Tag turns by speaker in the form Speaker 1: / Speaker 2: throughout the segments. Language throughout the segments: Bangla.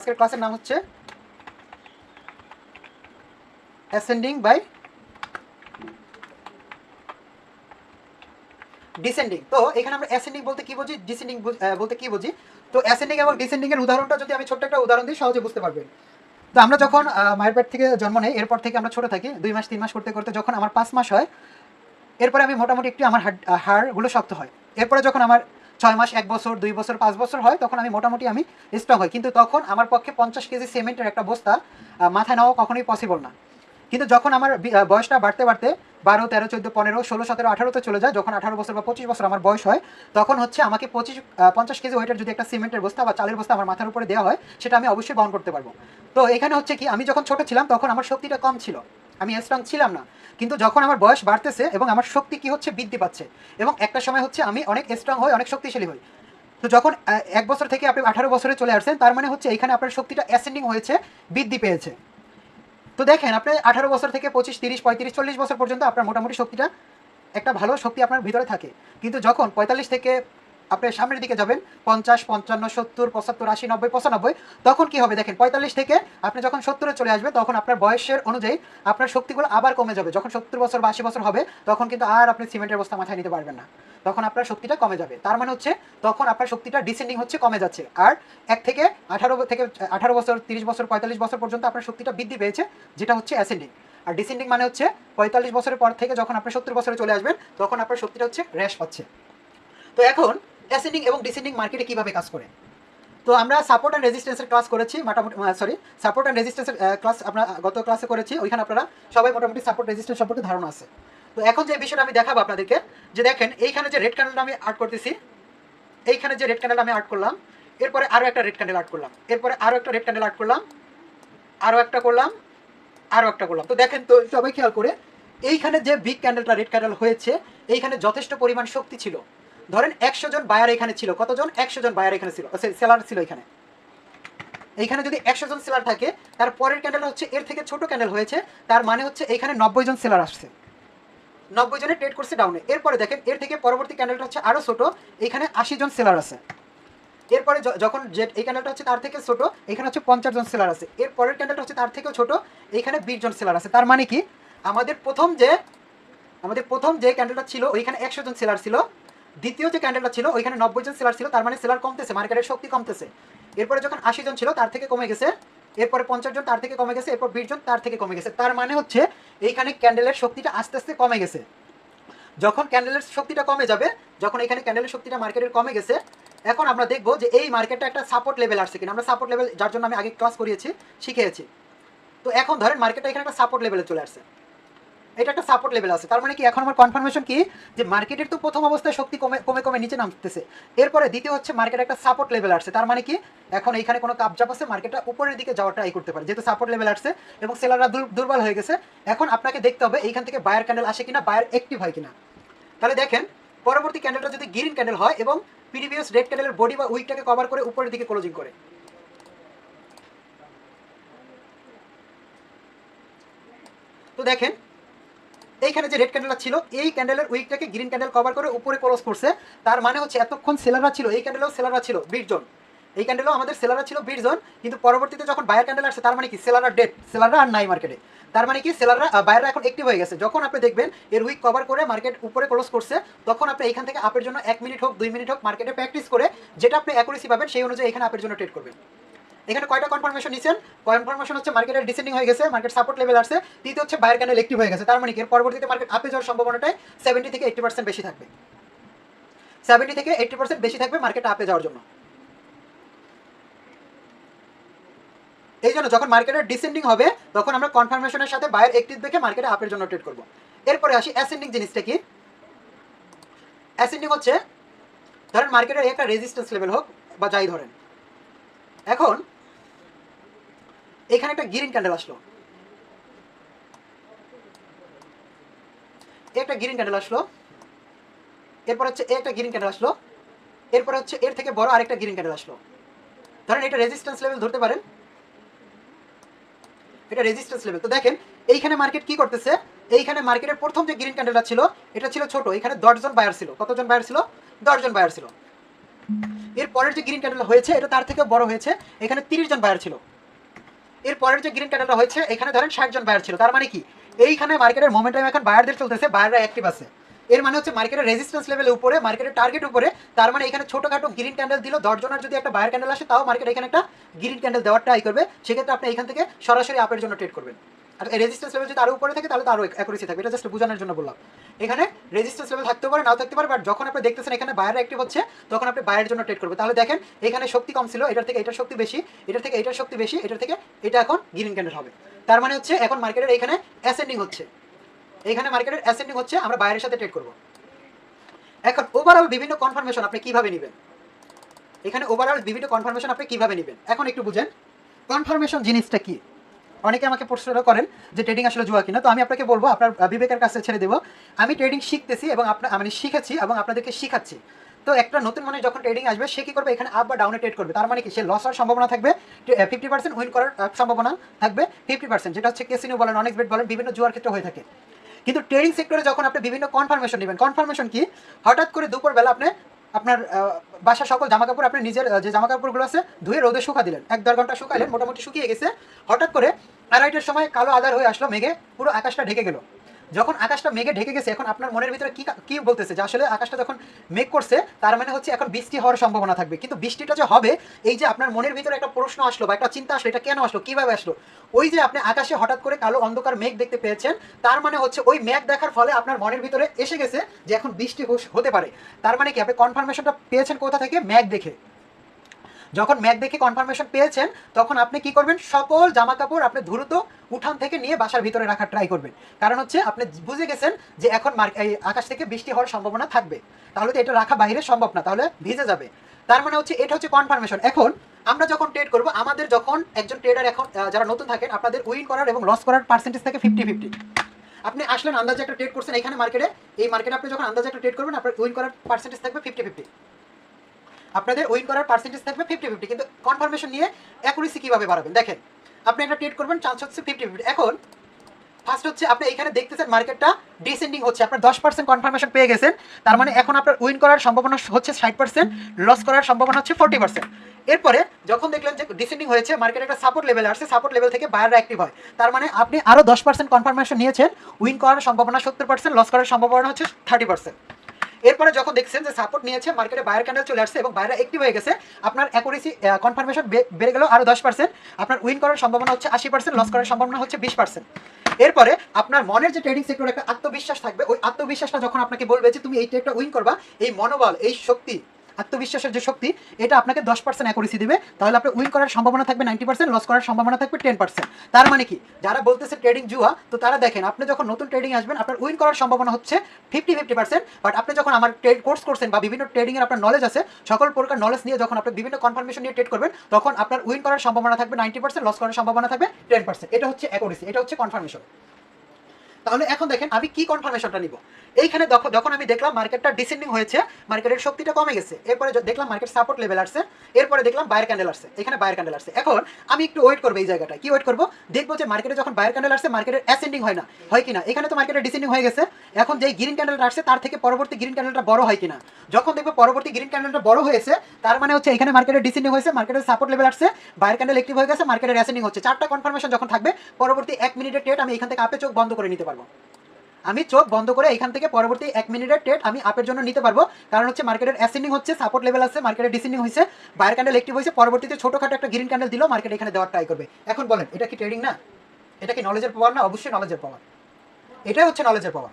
Speaker 1: আজকের ক্লাসের নাম হচ্ছে অ্যাসেন্ডিং বাই ডিসেন্ডিং তো এখানে আমরা অ্যাসেন্ডিং বলতে কি বুঝি? ডিসেন্ডিং বলতে কি বুঝি? তো অ্যাসেন্ডিং এবং ডিসেন্ডিং এর উদাহরণটা যদি আমি ছোট্ট একটা উদাহরণ দিই, সহজে বুঝতে পারবেন। তো আমরা যখন মায়ের পেট থেকে জন্ম নেই, এরপর থেকে আমরা ছোট থাকি, দুই মাস, তিন মাস করতে করতে যখন আমার পাঁচ মাস হয়, এরপরে আমি মোটামুটি একটু আমার হাড়- হাড়গুলো শক্ত হয়। এরপরে যখন আমার ছয় মাস, এক বছর, দুই বছর, পাঁচ বছর হয়, তখন আমি মোটামুটি আমি স্ট্রং হই। কিন্তু তখন আমার পক্ষে পঞ্চাশ কেজি সিমেন্টের একটা বস্তা মাথায় নেওয়া কখনোই পসিবল না। কিন্তু যখন আমার বয়সটা বাড়তে বাড়তে বারো, তেরো, চোদ্দ, পনেরো, ষোলো, সতেরো, আঠারোতে চলে যায়, যখন আঠারো বছর বা পঁচিশ বছর আমার বয়স হয়, তখন হচ্ছে আমাকে পঁচিশ পঞ্চাশ কেজি ওয়েটের যদি একটা সিমেন্টের বস্তা বা চালের বস্তা আমার মাথার উপরে দেওয়া হয়, সেটা আমি অবশ্যই বহন করতে পারব। তো এখানে হচ্ছে কি, আমি যখন ছোট ছিলাম, তখন আমার শক্তিটা কম ছিল। আমি স্ট্রং ছিলাম না। কিন্তু যখন আমার বয়স বাড়তেছে এবং আমার শক্তি কি হচ্ছে বৃদ্ধি পাচ্ছে, এবং একটা সময় হচ্ছে আমি অনেক স্ট্রং হই, অনেক শক্তিশালী হই। তো যখন এক বছর থেকে আপনি আঠারো বছরে চলে আসছেন, তার মানে হচ্ছে এখানে আপনার শক্তিটা অ্যাসেন্ডিং হয়েছে, বৃদ্ধি পেয়েছে। তো দেখেন, আপনি আঠারো বছর থেকে পঁচিশ, তিরিশ, পঁয়ত্রিশ, চল্লিশ বছর পর্যন্ত আপনার মোটামুটি শক্তিটা একটা ভালো শক্তি আপনার ভিতরে থাকে। কিন্তু যখন পঁয়তাল্লিশ থেকে আপনি সামনের দিকে যাবেন, পঞ্চাশ, পঞ্চান্ন, সত্তর, পঁচাত্তর, আশি, নব্বই, পঁচানব্বই, তখন কি হবে দেখেন, পঁয়তাল্লিশ থেকে আপনি যখন সত্তরে চলে আসবে তখন আপনার বয়সের অনুযায়ী আপনার শক্তিগুলো আবার কমে যাবে। যখন সত্তর বছর বা আশি বছর হবে, তখন কিন্তু আর আপনি সিমেন্টের বস্তা মাথায় নিতে পারবেন না। তখন আপনার শক্তিটা কমে যাবে। তার মানে হচ্ছে, তখন আপনার শক্তিটা ডিসেন্ডিং হচ্ছে, কমে যাচ্ছে। আর এক থেকে আঠারো থেকে আঠারো বছর, তিরিশ বছর, পঁয়তাল্লিশ বছর পর্যন্ত আপনার শক্তিটা বৃদ্ধি পেয়েছে, যেটা হচ্ছে অ্যাসেন্ডিং আর ডিসেন্ডিং মানে হচ্ছে, পঁয়তাল্লিশ বছরের পর থেকে যখন আপনি সত্তর বছরে চলে আসবেন, তখন আপনার শক্তিটা হচ্ছে হ্রাস পাচ্ছে। তো এখন অ্যাসেন্ডিং এবং ডিসেন্ডিং মার্কেটে কীভাবে কাজ করে? তো আমরা সাপোর্ট অ্যান্ড রেজিস্ট্যান্সের ক্লাস করেছি, মোটামুটি সরি সাপোর্ট অ্যান্ড রেজিস্ট্যান্সের ক্লাস আমরা গত ক্লাসে করেছি, ওইখানে আপনারা সবাই মোটামুটি সাপোর্ট রেজিস্ট্যান্স সম্পর্কে ধারণা আছে। তো এখন যে বিষয়টা আমি দেখাবো আপনাদেরকে, যে দেখেন, এইখানে যে রেড ক্যান্ডেলটা আমি আর্ট করতেছি, এইখানে যে রেড ক্যান্ডেল আমি আর্ট করলাম, এরপরে আরও একটা রেড ক্যান্ডেল আর্ট করলাম, এরপরে আরও একটা রেড ক্যান্ডেল আর্ট করলাম আরও একটা করলাম আরও একটা করলাম। তো দেখেন, তো সবাই খেয়াল করে, এইখানে যে বিগ ক্যান্ডেলটা রেড ক্যান্ডেল হয়েছে, এইখানে যথেষ্ট পরিমাণ শক্তি ছিল। ধরেন একশো জন বায়ার এখানে ছিল। কতজন? একশো জন বায়ার এখানে ছিল। সেলার ছিল এখানে। এইখানে যদি একশো জন সেলার থাকে, তার পরের ক্যান্ডেল হচ্ছে, এর থেকে ছোট ক্যান্ডেল হয়েছে, তার মানে হচ্ছে এখানে নব্বই জন সেলার আসছে। নব্বই জনে ট্রেড করছে ডাউনে এরপরে দেখেন, এর থেকে পরবর্তী ক্যান্ডেলটা হচ্ছে আরও ছোট, এখানে আশি জন সেলার আছে। এরপরে যখন যে এই ক্যান্ডেলটা হচ্ছে তার থেকে ছোট, এখানে হচ্ছে পঞ্চাশ জন সেলার আছে। এর পরের ক্যান্ডেলটা হচ্ছে তার থেকেও ছোট, এখানে বিশ জন সেলার আছে। তার মানে কি? আমাদের প্রথম যে আমাদের প্রথম যে ক্যান্ডেলটা ছিল, ওইখানে একশো জন সেলার ছিল। দ্বিতীয় যে ক্যান্ডেলটা ছিল, ওইখানে নব্বই জন সেলার ছিল, তার মানে সেলার কমতেছে মার্কেটের শক্তি কমতেছে। এরপরে যখন আশি জন ছিল, তার থেকে কমে গেছে, এরপরে পঞ্চাশ জন, তার থেকে কমে গেছে, এরপর বিশ জন, তার থেকে কমে গেছে। তার মানে হচ্ছে, এইখানে ক্যান্ডেলের শক্তিটা আস্তে আস্তে কমে গেছে। যখন ক্যান্ডেলের শক্তিটা কমে যাবে, যখন এখানে ক্যান্ডেলের শক্তিটা মার্কেটের কমে গেছে, এখন আমরা দেখব যে এই মার্কেটটা একটা সাপোর্ট লেভেল আসছে কিনা। আমরা সাপোর্ট লেভেল যার জন্য আমি আগে ক্লাস করিয়েছি, শিখিয়েছি। তো এখন ধরেন মার্কেটটা এখানে একটা সাপোর্ট লেভেলে চলে আসছে। এটা একটা সাপোর্ট লেভেল আছে। তার মানে কি, এখন আমার কনফার্মেশন কি, যে মার্কেটের তো প্রথম অবস্থায় শক্তি কমে কমে কমে নিচে নামতেছে। এরপরে দ্বিতীয় হচ্ছে মার্কেট একটা সাপোর্ট লেভেল আসছে। তার মানে কি, এখন এইখানে কোনো কাপজাপ আছে মার্কেটটা উপরের দিকে যাওয়ার ট্রাই করতে পারে। যেহেতু সাপোর্ট লেভেল আসছে এবং সেলাররা দুর্বল হয়ে গেছে, এখন আপনাকে দেখতে হবে এইখান থেকে বায়ার ক্যান্ডেল আসে কিনা বায়ার অ্যাক্টিভ হয় কিনা। তাহলে দেখেন, পরবর্তী ক্যান্ডেলটা যদি গ্রিন ক্যান্ডেল হয় এবং প্রিভিয়াস রেড ক্যান্ডেলের বডি বা উইকটাকে কভার করে উপরের দিকে ক্লোজিং করে। তো দেখেন এইখানে যে রেড ক্যান্ডেলটা ছিল, এই ক্যান্ডেলের উইকটাকে গ্রিন ক্যান্ডেল কভার করে উপরে ক্লোজ করছে। তার মানে হচ্ছে এতক্ষণ সেলাররা ছিল, এই ক্যান্ডেলেও সেলাররা ছিল বিশ জন এই ক্যান্ডেলও আমাদের সেলাররা ছিল বিশ জন কিন্তু পরবর্তীতে যখন বায়ার ক্যান্ডেল আসছে, তার মানে কি? সেলাররা ডেট সেলাররা আর নাই মার্কেটে তার মানে কি? সেলাররা বায়াররা এখন অ্যাক্টিভ হয়ে গেছে। যখন আপনি দেখবেন, এর উইক কভার করে মার্কেট উপরে ক্লোজ করছে, তখন আপনি এখান থেকে আপের জন্য এক মিনিট হোক, দুই মিনিট হোক মার্কেটে প্র্যাকটিস করে, যেটা আপনি অ্যাকুরেসি পাবেন, সেই অনুযায়ী এখানে আপের জন্য ট্রেড করবেন। এখানে কয়টা কনফার্মেশন নিচ্ছেন কনফার্মেশন হচ্ছে মার্কেটের ডিসেন্ডিং হয়ে গেছে মার্কেট সাপোর্ট লেভেল আসছে। তৃতীয় হচ্ছে বায়ার ক্যান্ডেল অ্যাক্টিভ হয়ে গেছে? তার মানে কি? পরবর্তীতে মার্কেট আপে যাওয়ার সম্ভাবনাটাই সেভেন্টি থেকে এইটি পার্সেন্ট বেশি থাকবে। সেভেন্টি থেকে এইটি পার্সেন্ট বেশি থাকবে মার্কেট আপে যাওয়ার জন্য। এই জন্য যখন মার্কেটের ডিসেন্ডিং হবে, তখন আমরা কনফার্মেশনের সাথে বায়ার অ্যাক্টিভ দেখে মার্কেটে আপের জন্য ট্রেড করব। এরপরে আসি অ্যাসেন্ডিং জিনিসটা কি? অ্যাসেন্ডিং হচ্ছে, ধরেন মার্কেটের একটা রেজিস্ট্যান্স লেভেল হোক বা যাই ধরেন। এখন এখানে একটা গ্রিন ক্যান্ডেল আসলো। একটা গ্রিন ক্যান্ডেল আসলো। এরপর হচ্ছে একটা গ্রিন ক্যান্ডেল আসলো। এরপর হচ্ছে এর থেকে বড় আরেকটা গ্রিন ক্যান্ডেল আসলো। ধরেন এটা রেজিস্ট্যান্স লেভেল ধরতে পারেন। এটা রেজিস্ট্যান্স লেভেল তো দেখেন, এইখানে মার্কেট কি করতেছে? এইখানে মার্কেটের প্রথম যে গ্রিন ক্যান্ডেলটা ছিল, এটা ছিল ছোট। এখানে দশজন বায়ার ছিল। কতজন বায়ার ছিল? দশজন বায়ার ছিল। এর পরের যে গ্রিন ক্যান্ডেল হয়েছে, এটা তার থেকে বড় হয়েছে। এখানে তিরিশ জন বায়ার ছিল। এর পরের যে গ্রিন ক্যান্ডেলটা হয়েছে, এখানে ধরেন ষাট জন বায়ার ছিল। তার মানে কি? এইখানে মার্কেটের মোমেন্টাম এখন বায়ারদের চলতেছে বায়াররা অ্যাক্টিভ আছে। এর মানে হচ্ছে মার্কেটের রেজিস্ট্যান্স লেভেলের উপরে মার্কেটের টার্গেট উপরে, তার মানে এখানে ছোটখাটো গ্রিন ক্যান্ডেল দিল দশজনের যদি একটা বায়ার ক্যান্ডেল আসে, তাও মার্কেট এখানে একটা গ্রিন ক্যান্ডেল দেওয়ার ট্রাই করবে। সেক্ষেত্রে আপনি এখান থেকে সরাসরি আপের জন্য ট্রেড করবেন। রেজিস্ট্যান্স লেভেল যদি আরও উপরে থাকে, তাহলে তো আরও অ্যাকুরেসি থাকবে। এটা জাস্ট বোঝানোর জন্য বললাম। এখানে রেজিস্ট্যান্স লেভেল থাকতে পারে, নাও থাকতে পারে বাট যখন আপনি দেখতেছেন এখানে বায়ার অ্যাক্টিভ হচ্ছে, তখন আপনি বায়ের জন্য ট্রেড করবে তাহলে দেখেন, এখানে শক্তি কম ছিল, এটার থেকে এটার শক্তি বেশি, এটার থেকে এটার শক্তি বেশি, এটার থেকে এটা এখন গ্রিন ক্যান্ডেল হবে। তার মানে হচ্ছে, এখন মার্কেটের এখানে অ্যাসেন্ডিং হচ্ছে। এখানে মার্কেটের অ্যাসেন্ডিং হচ্ছে, আমরা বাইরের সাথে ট্রেড করব। এখন ওভারঅল বিভিন্ন কনফার্মেশন আপনি কীভাবে নেবেন? এখানে ওভারঅল বিভিন্ন কনফার্মেশন আপনি কীভাবে নেবেন? এখন একটু বুঝেন। কনফার্মেশন জিনিসটা কি? অনেকে আমাকে প্রশ্ন করেন যে ট্রেডিং আসলে জুয়া কিনা, তো আমি আপনাকে বলব, আপনার বিবেকের কাছে ছেড়ে দেবো। আমি ট্রেডিং শিখতেছি এবং আপনার আমি শিখেছি এবং আপনাদেরকে শিখাচ্ছি। তো একটা নতুন মানুষ যখন ট্রেডিং আসবে, সে কি করবে? এখানে আপ বা ডাউনে ট্রেড করবে। তার মানে কি? সে লস হওয়ার সম্ভাবনা থাকবে ফিফটি পার্সেন্ট উইন করার সম্ভাবনা থাকবে ফিফটি পার্সেন্ট যেটা হচ্ছে কেসিনো বলেন, অনেক বেট বলেন, বিভিন্ন জুয়ার ক্ষেত্রে হয়ে থাকে। কিন্তু ট্রেডিং সেক্টরে যখন আপনি বিভিন্ন কনফার্মেশন নেবেন কনফার্মেশন কি? হঠাৎ করে দুপুরবেলা আপনি আপনার বাসার সকল জামা কাপড় আপনি নিজের যে জামা কাপড়গুলো আছে, ধুয়ে রোদে শুকা দিলেন। এক দেড় ঘণ্টা শুকাইলেন মোটামুটি শুকিয়ে গেছে। হঠাৎ করে আড়াইটার সময় কালো আদার হয়ে আসলো, মেঘে পুরো আকাশটা ঢেকে গেল। যখন আকাশটা মেঘে ঢেকে গেছে, এখন আপনার মনের ভিতরে কি কি বলতেছে? যে আসলে আকাশটা যখন মেঘ করছে, তার মানে হচ্ছে এখন বৃষ্টি হওয়ার সম্ভাবনা থাকবে। কিন্তু বৃষ্টিটা যে হবে, এই যে আপনার মনের ভিতরে একটা প্রশ্ন আসলো বা একটা চিন্তা আসলো, এটা কেন আসলো, কীভাবে আসলো? ওই যে আপনি আকাশে হঠাৎ করে কালো অন্ধকার মেঘ দেখতে পেয়েছেন, তার মানে হচ্ছে ওই মেঘ দেখার ফলে আপনার মনের ভিতরে এসে গেছে যে এখন বৃষ্টি হতে পারে। তার মানে কি, আপনি কনফার্মেশনটা পেয়েছেন কোথা থেকে? মেঘ দেখে। যখন ম্যাক দেখে কনফার্মেশন পেয়েছেন, তখন আপনি কি করবেন? সকল জামা কাপড় আপনি দ্রুত উঠান থেকে নিয়ে বাসার ভিতরে রাখার ট্রাই করবেন। কারণ হচ্ছে আপনি বুঝে গেছেন যে এখন আকাশ থেকে বৃষ্টি হওয়ার সম্ভাবনা থাকবে। তাহলে তো এটা রাখা বাইরে সম্ভব না, তাহলে ভিজে যাবে। তার মানে হচ্ছে এটা হচ্ছে কনফার্মেশন এখন আমরা যখন ট্রেড করব, আমাদের যখন একজন ট্রেডার এখন যারা নতুন থাকেন, আপনাদের উইন করার এবং লস করার পার্সেন্টেজ থাকে ফিফটি ফিফটি আপনি আসলেন, আন্দাজে একটা ট্রেড করছেন, এখানে মার্কেটে এই মার্কেটে আপনি যখন আন্দাজে একটা ট্রেড করবেন, আপনার উইন করার পার্সেন্টেজ থাকবে ফিফটি ফিফটি আপনাদের উইন করার পার্সেন্টেজ থাকবে ফিফটি ফিফটি কিন্তু কনফার্মেশন নিয়ে অ্যাকুরেসি কীভাবে বাড়াবেন? দেখেন, আপনি একটা ট্রেড করবেন চান্স হচ্ছে ফিফটি ফিফটি এখন ফার্স্ট হচ্ছে আপনি এখানে দেখতেছেন মার্কেটটা ডিসেন্ডিং হচ্ছে, আপনার দশ পার্সেন্ট কনফার্মেশন পেয়ে গেছেন, তার মানে এখন আপনার উইন করার সম্ভাবনা হচ্ছে ষাট পার্সেন্ট লস করার সম্ভাবনা হচ্ছে ফোর্টি পার্সেন্ট এরপরে, যখন দেখলেন যে ডিসেন্ডিং হয়েছে মার্কেট একটা সাপোর্ট লেভেল আসছে সাপোর্ট লেভেল থেকে বায়াররা অ্যাক্টিভ হয়, তার মানে আপনি আরও দশ পার্সেন্ট কনফার্মেশন নিয়েছেন উইন করার সম্ভাবনা সত্তর পার্সেন্ট লস করার সম্ভাবনা হচ্ছে থার্টি পার্সেন্ট এরপরে যখন দেখছেন যে সাপোর্ট নিয়েছে মার্কেটে বায়ার ক্যান্ডেল চলে আসছে এবং বাইরে অ্যাক্টিভ হয়ে গেছে, আপনার অ্যাকুরেসি কনফার্মেশন বেড়ে গেল আরও দশ পার্সেন্ট আপনার উইন করার সম্ভাবনা হচ্ছে আশি পার্সেন্ট লস করার সম্ভাবনা হচ্ছে বিশ পার্সেন্ট এরপরে আপনার মনের যে ট্রেডিং সেক্টর একটা আত্মবিশ্বাস থাকবে, ওই আত্মবিশ্বাসটা যখন আপনাকে বলবে যে তুমি এই ট্রেডটা উইন করবা, এই মনোবল, এই শক্তি আত্মবিশ্বাসের যে শক্তি, এটা আপনাকে দশ পার্সেন্ট অ্যাকুরেসি দিবে। তাহলে আপনি উইন করার সম্ভাবনা থাকবে নাইনটি পার্সেন্ট লস করার সম্ভাবনা থাকবে টেন পার্সেন্ট তার মানে কি? যারা বলতেছে ট্রেডিং জুয়া, তো তারা দেখেন, আপনি যখন নতুন ট্রেডিং আসবেন, আপনার উইন করার সম্ভাবনা হচ্ছে ফিফটি ফিফটি পার্সেন্ট বাট আপনি যখন আমার ট্রেড কোর্স করছেন বা বিভিন্ন ট্রেডিংয়ের আপনার নলেজ আছে, সকল প্রকার নলেজ নিয়ে যখন আপনি বিভিন্ন কনফার্মেশন নিয়ে ট্রেড করবেন, তখন আপনার উইন করার সম্ভাবনা থাকবে নাইনটি পার্সেন্ট লস করার সম্ভাবনা থাকবে টেন পার্সেন্ট এটা হচ্ছে অ্যাকুরেসি এটা হচ্ছে কনফার্মেশন তাহলে এখন দেখেন আমি কি কনফার্মেশনটা নিব? এইখানে যখন আমি দেখলাম মার্কেটটা ডিসেন্ডিং হয়েছে মার্কেটের শক্তিটা কমে গেছে, এরপরে দেখলাম মার্কেট সাপোর্ট লেভেল আসছে, এরপরে দেখলাম বায়ার ক্যান্ডেল আসছে, এখানে বায়ার ক্যান্ডেল আসছে। এখন আমি একটু ওয়েট করব এই জায়গাটা কি ওয়েট করব? দেখব যে মার্কেটে যখন বায়ার ক্যান্ডেল আসছে মার্কেটের অ্যাসেন্ডিং হয় না, হয় কিনা? এখানে তো মার্কেটে ডিসেন্ডিং হয়ে গেছে এখন যে গ্রিন ক্যান্ডেলটা আসছে, তার থেকে পরবর্তী গ্রিন ক্যান্ডেলটা বড় হয় কিনা। যখন দেখবে পরবর্তী গ্রিন ক্যান্ডেলটা বড় হয়েছে, তার মানে হচ্ছে এখানে মার্কেটে ডিসেন্ডিং হয়েছে মার্কেটের সাপোর্ট লেভেল আসছে বায়ার ক্যান্ডেল অ্যাক্টিভ হয়ে গেছে মার্কেটের অ্যাসেন্ডিং হচ্ছে। চারটা কনফার্মেশন যখন থাকবে, পরবর্তী এক মিনিটের ট্রেড আমি এখান থেকে আপে চোখ বন্ধ করে নিতে পারব। আমি চোখ বন্ধ করে এখান থেকে পরবর্তী এক মিনিটের ট্রেড আমি আপের জন্য নিতে পারব, কারণ হচ্ছে মার্কেটের অ্যাসেন্ডিং হচ্ছে সাপোর্ট লেভেল আছে মার্কেটের ডিসেন্ডিং হয়েছে বায়ার ক্যান্ডেল অ্যাক্টিভ হয়েছে, পরবর্তীতে ছোটখাটো একটা গ্রিন ক্যান্ডেল দিলেও মার্কেট এখানে দেওয়ার ট্রাই করবে। এখন বলেন, এটা কি ট্রেডিং না? এটা কি নলেজের পাওয়ার না? অবশ্যই নলেজের পাওয়ার এটাই হচ্ছে নলেজের পাওয়ার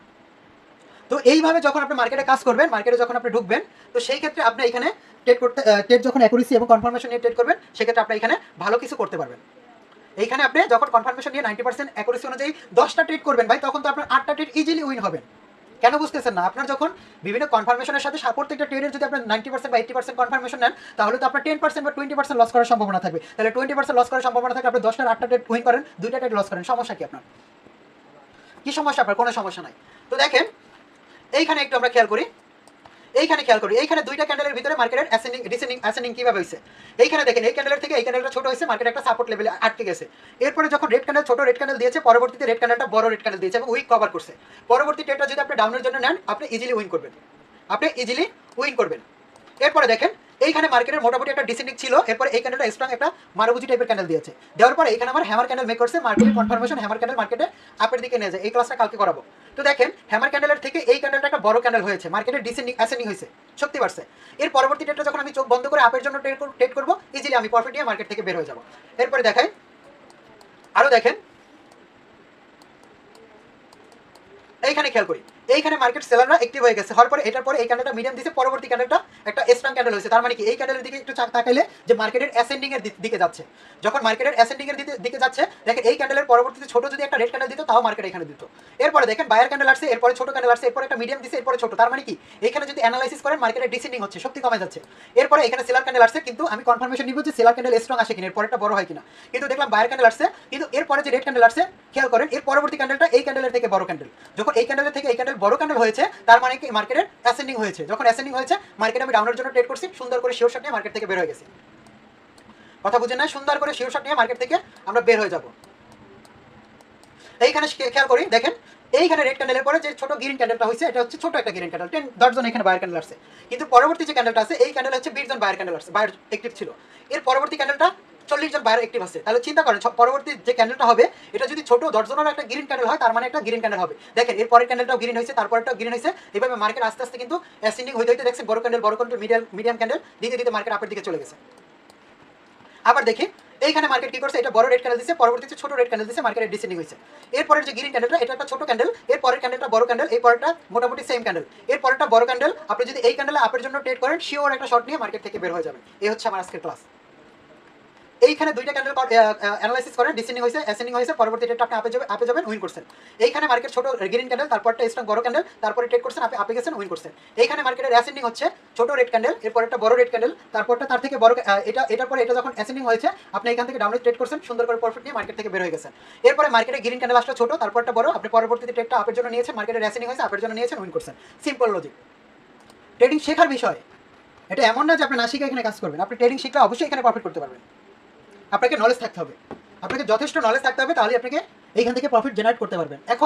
Speaker 1: তো এইভাবে যখন আপনি মার্কেটে কাজ করবেন মার্কেটে যখন আপনি ঢুকবেন, তো সেই ক্ষেত্রে আপনি এখানে ট্রেড করতে ট্রেড যখন অ্যাকুরেসি এবং কনফার্মেশন নিয়ে ট্রেড করবেন, সেক্ষেত্রে আপনি এখানে ভালো কিছু করতে পারবেন। এইখানে আপনি যখন কনফার্মেশন নিয়ে নাইনটি পার্সেন্ট অ্যাকুরেসি অনুযায়ী দশটা ট্রেড করবেন ভাই, তখন তো আপনার আটটা ট্রেড ইজিলি উইন হবেন কেন বুঝতেছেন না? আপনার যখন বিভিন্ন কনফার্মেশনের সাথে সাপোর্ট প্রত্যেকটা ট্রেডের যদি আপনার নাইনটি পার্সেন্ট বা এইটি পার্সেন্ট কনফার্মেশন নেন, তাহলে তো আপনার টেন পার্সেন্ট বা টোয়েন্টি পার্সেন্ট লস করার সম্ভাবনা থাকবে। তাহলে টোয়েন্টি পার্সেন্ট লস করার সম্ভাবনা থাকে আপনি দশটার আটটা ট্রেড উইন করেন, দুইটা ট্রেড লস করেন। সমস্যা কি আপনার? কি সমস্যা আপনার? কোনো সমস্যা নাই। তো দেখেন এইখানে একটু আমরা খেয়াল করি। এইখানে খেয়াল করি। এইখানে দুইটা ক্যান্ডেলের ভিতরে মার্কেটের অ্যাসেন্ডিং ডিসেন্ডিং অ্যাসেন্ডিং কীভাবে হয়েছে? এইখানে দেখেন, এই ক্যান্ডেলের থেকে এই ক্যান্ডেলটা ছোট হয়েছে মার্কেট একটা সাপোর্ট লেভেলে আটকে গেছে। এরপরে যখন রেড ক্যান্ডেল ছোট রেড ক্যান্ডেল দিয়েছে, পরবর্তীতে রেড ক্যান্ডেলটা বড় রেড ক্যান্ডেল দিয়েছে এবং উইক কভার করছে। পরবর্তী ট্রেডটা যদি আপনি ডাউনের জন্য নেন, আপনি ইজিলি উইন করবেন। আপনি ইজিলি উইন করবেন। এরপরে দেখেন এইখানে মার্কেটের মোটামুটি একটা ডিসেন্ডিং ছিল। এরপর এই ক্যান্ডেলটা স্ট্রং একটা মারুবুজি টাইপের ক্যান্ডেল দিয়েছে। দেওয়ার পরে এখানে আমার হ্যামার ক্যান্ডেল মেক করছে। মার্কেটের কনফার্মেশন হ্যামার ক্যান্ডেল মার্কেটে আপের দিকে নিয়ে যায়। এই ক্লাসটা কালকে করাবো। তো দেখেন হ্যামার ক্যান্ডেলের থেকে এই ক্যান্ডেলটা একটা বড় ক্যান্ডেল হয়েছে। মার্কেটের ডিসেন্ডিং অ্যাসেন্ডিং হয়েছে। শক্তি বাড়ছে এর পরবর্তী ডেটটা যখন আমি চোখ বন্ধ করে আপের জন্য ট্রেড ট্রেড করব ইজিলি আমি প্রফিট নিয়ে মার্কেট থেকে বের হয়ে যাব। এরপরে দেখাই আরও দেখেন। এইখানে খেয়াল করি। এইখানে মার্কেট সেলাররা অ্যাক্টিভ হয়ে গেছে। হওয়ার পরে এটার পরে এই ক্যান্ডেলটা মিডিয়াম দিছে, পরবর্তী ক্যান্ডেলটা একটা স্ট্রং ক্যান্ডেল হয়েছে। তার মানে কি? এই ক্যান্ডেলের দিকে একটু চাক তাকাইলে যে মার্কেটের অ্যাসেন্ডিং এর দিকে যাচ্ছে। যখন মার্কেটের অ্যাসেন্ডিং এর দিকে- যাচ্ছে, দেখেন এই ক্যান্ডেলের পরবর্তীতে ছোট যদি একটা রেড ক্যান্ডেল দিত, তাও মার্কেট এখানে দিত। এরপরে দেখেন বায়ার ক্যান্ডেল আসছে, এরপরে ছোট ক্যান্ডেল আসছে, এরপরে একটা মিডিয়াম দিছে, এরপরে ছোট। তার মানে কি? এখানে যদি অ্যানালাইসিস করেন মার্কেটের ডিসেন্ডিং হচ্ছে, শক্তি কমে যাচ্ছে। এরপরে এখানে সেলার ক্যান্ডেল আসছে, কিন্তু আমি কনফার্মেশন নিব যে সেলার ক্যান্ডেল স্ট্রং আসে কিনা এরপরে একটা বড় হয় কিনা। কিন্তু দেখলাম বায়ার ক্যান্ডেল আসছে, কিন্তু এরপরে যে রেড ক্যান্ডেল আসছে, খেয়াল করেন, এর পরবর্তী ক্যান্ডেলটা এই ক্যান্ডেলের থেকে বড় ক্যান্ডেল যখন এই ক্যান্ডেলের থেকে এই ক্যান্ডেল বড় ক্যান্ডেল হয়েছে, তার মানে কি মার্কেটের অ্যাসেন্ডিং হয়েছে। যখন অ্যাসেন্ডিং হয়েছে মার্কেট আমি ডাউনের জন্য ট্রেড করছি, সুন্দর করে শিওর শট নিয়ে মার্কেট থেকে বের হয়ে গেছি। কথা বুঝে না সুন্দর করে শিওর শট নিয়ে মার্কেট থেকে আমরা বের হয়ে যাব। এইখানে খেয়াল করি, দেখেন, এইখানে রেড ক্যান্ডেলের পরে যে ছোট গ্রিন ক্যান্ডেলটা হয়েছে, এটা হচ্ছে ছোট একটা গ্রিন ক্যান্ডেল টেন দশজন এখানে বায়ার ক্যান্ডেল আসছে। কিন্তু পরবর্তী যে ক্যান্ডেলটা আছে, এই ক্যান্ডেল হচ্ছে বিশ জন বায়ার ক্যান্ডেল আসছে বায়ার অ্যাক্টিভ ছিল। এর পরবর্তী ক্যান্ডেলটা চল্লিশ জন বায়ার অ্যাক্টিভ আছে। তাহলে চিন্তা করেন পরবর্তী যে ক্যান্ডেলটা হবে, এটা যদি ছোট দশজনের একটা গ্রিন ক্যান্ডেল হয়, তার মানে একটা গ্রিন ক্যান্ডেল হবে। দেখেন এর পরের ক্যান্ডেলটাও গ্রিন হয়েছে তারপরটাও গ্রিন হয়েছে। এভাবে মার্কেট আস্তে আস্তে কিন্তু অ্যাসেন্ডিং হইতে হইতে দেখছেন, বড় ক্যান্ডেল বড় ক্যান্ডেল মিডিয়াম মিডিয়াম ক্যান্ডেল দিতে দিতে মার্কেট আপের দিকে চলে গেছে। আবার দেখি, এইখানে মার্কেট কি করছে? এটা বড় রেড ক্যান্ডেল দিছে, পরবর্তীতে ছোট রেড ক্যান্ডেল দিছে মার্কেটে ডিসেন্ডিং হয়েছে। এরপরের যে গ্রিন ক্যান্ডেলটা এটা একটা ছোট ক্যান্ডেল এর পরের ক্যান্ডেলটা বড় ক্যান্ডেল এই পরেরটা মোটামুটি সেম ক্যান্ডেল এর পরেরটা বড় ক্যান্ডেল আপনি যদি এই ক্যান্ডেলে আপের জন্য ট্রেড করেন শিওর একটা শর্ট নিয়ে মার্কেট থেকে বের হয়ে যাবে এই হচ্ছে আমার আজকের ক্লাস এইখানে দুইটা ক্যান্ডেল অ্যানালাইসিস করেন ডিসেন্ডিং হয়েছে অ্যাসেন্ডিং হয়েছে, পরবর্তী ডেটটা আপনি আপে যাবেন আপে যাবেন উইন করছেন। এইখানে মার্কেট ছোট গ্রিন ক্যান্ডেল তারপরটা স্ট্রং বড় ক্যান্ডেল তারপরে ট্রেড করছেন, আপনি আপে গেছেন উইন করছেন। এইখানে মার্কেটের অ্যাসেন্ডিং হচ্ছে ছোট রেড ক্যান্ডেল এরপর একটা বড় রেড ক্যান্ডেল তারপরটা তার থেকে বড় এটা, এটার পরে এটা যখন অ্যাসেন্ডিং হয়েছে, আপনি এখান থেকে ডাউনে ট্রেড করছেন, সুন্দর করে প্রফিট নিয়ে মার্কেট থেকে বের হয়ে গেছেন। এরপরে মার্কেটে গ্রিন ক্যান্ডেল আসলে ছোট, তারপরটা বড়, আপনি পরবর্তীতে ট্রেডটা আপের জন্য নিয়েছেন মার্কেটের অ্যাসেন্ডিং হয়েছে আপের জন্য নিয়েছেন উইন করছেন। সিম্পল লজিক ট্রেডিং শেখার বিষয়, এটা এমন না যে আপনি না শিখে এখানে কাজ করবেন, আপনি ট্রেডিং শিখলে অবশ্যই এখানে প্রফিট করতে পারবেন। আপনাকে নলেজ থাকতে হবে। আপনাকে যথেষ্ট নলেজ থাকতে হবে তাহলে আপনাকে এইখান থেকে প্রফিট জেনারেট করতে পারবেন। এখন